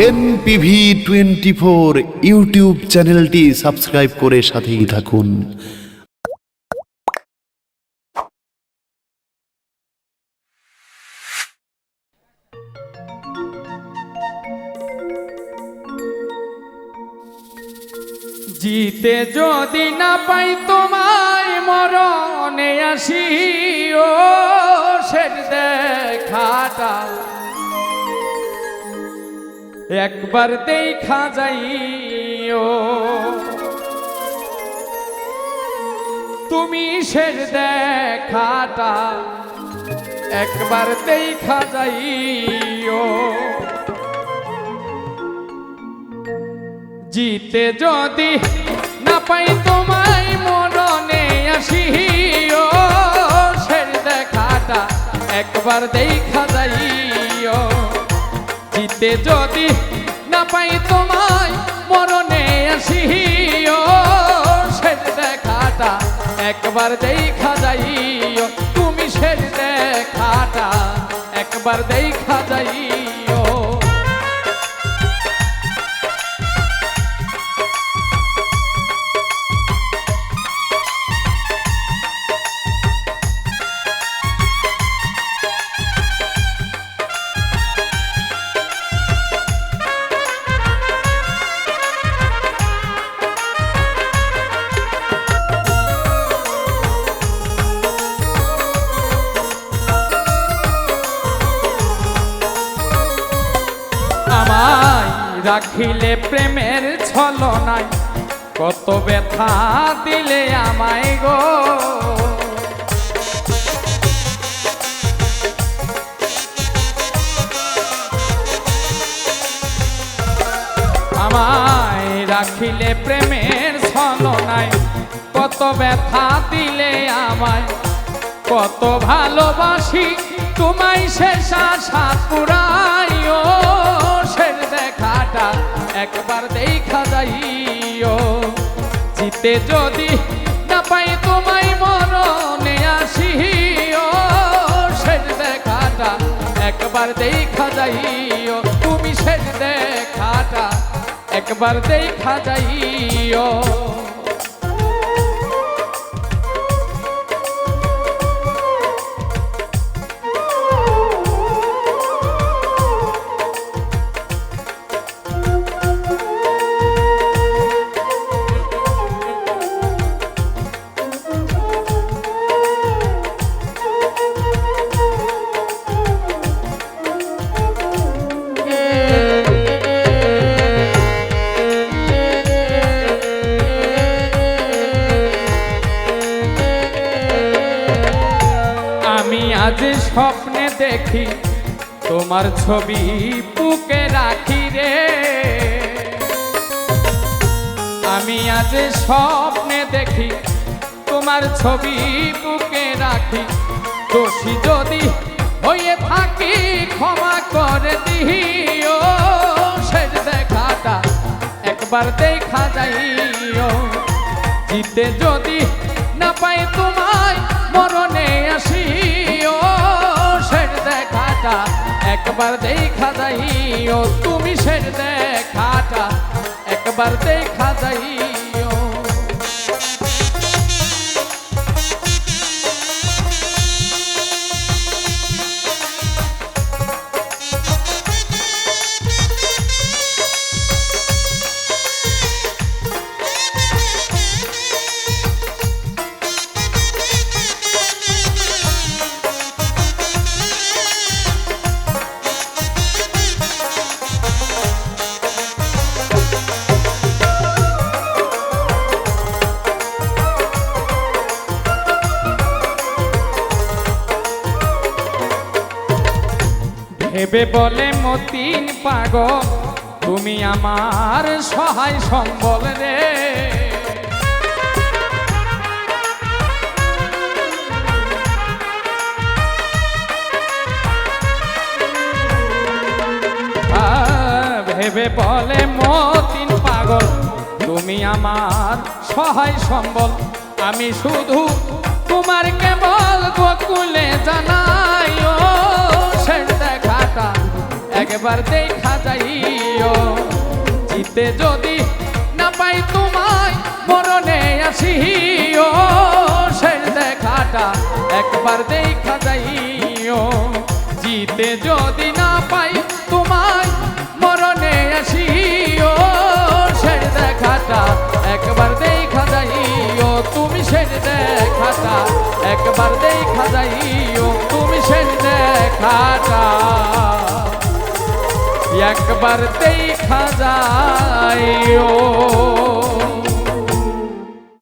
NPV twenty four YouTube চ্যানেলটি subscribe করে সাথেই থাকুন। জিতে যদি না পাই তোমায় মরণে আসি, ও শেষ দেখাটা একবার দেখা যাই ও তুমি শেষ দেখাটা একবার দেখা যাই ও জিতে যদি না পাই তোমায় মরণে আসি ও শের দেখাটা একবার দেখা যাইও। জিতে যদি না পাই তোমায়, মরণে আসি ও শের দেখাটা একবার দেখা যাইও। তুমি শেষ দেখাটা একবার দেখা যাইও। আমায় রাখিলে প্রেমের ছলনায় কত ব্যথা দিলে আমায় গো। আমায় রাখিলে প্রেমের ছলনায় কত ব্যথা দিলে আমায়। কত ভালোবাসি তোমায় শেষ আশা পুরাইও। একবার দেখা যাইও। জিতে যদি না পাই তোমায় মরণে আসিও। শেষ দেখাটা একবার দেখা যাইও। তুমি শেষ দেখাটা একবার দেখা যাইও। আজ স্বপ্নে দেখি, তোমার ছবি বুকে রাখি রে। আমি আজ স্বপ্নে দেখি, তোমার ছবি বুকে রাখি। দোষী যদি হয়ে থাকি, ক্ষমা করে দিও। শেষ দেখাটা একবার দেখা যাইও। জিতে যদি না পাই তোমায় মরণে দেখাটা একবার দেখা যাইও তুমি শের দেখাটা একবার দেখা যাইও। ভেবে বলে মতিন পাগ তুমি আমার সহায় সম্বল রে। ভেবে বলে মতিন পাগল। তুমি আমার সহায় সম্বল। আমি শুধু তোমার কেবল গোকুলে জানাই একবার দেখা যাইও। জিতে যদি না পাই তোমায় মরণে আসিও। শেষ দেখাটা একবার দেখা যাইও। জিতে যদি না পাই তোমায় মরণে আসিও। শেষ দেখাটা একবার দেখা যাইও। তুমি শেষ দেখাটা একবার দেখা যাইও। তুমি শেষ দেখাটা। একবার দেখা যাইও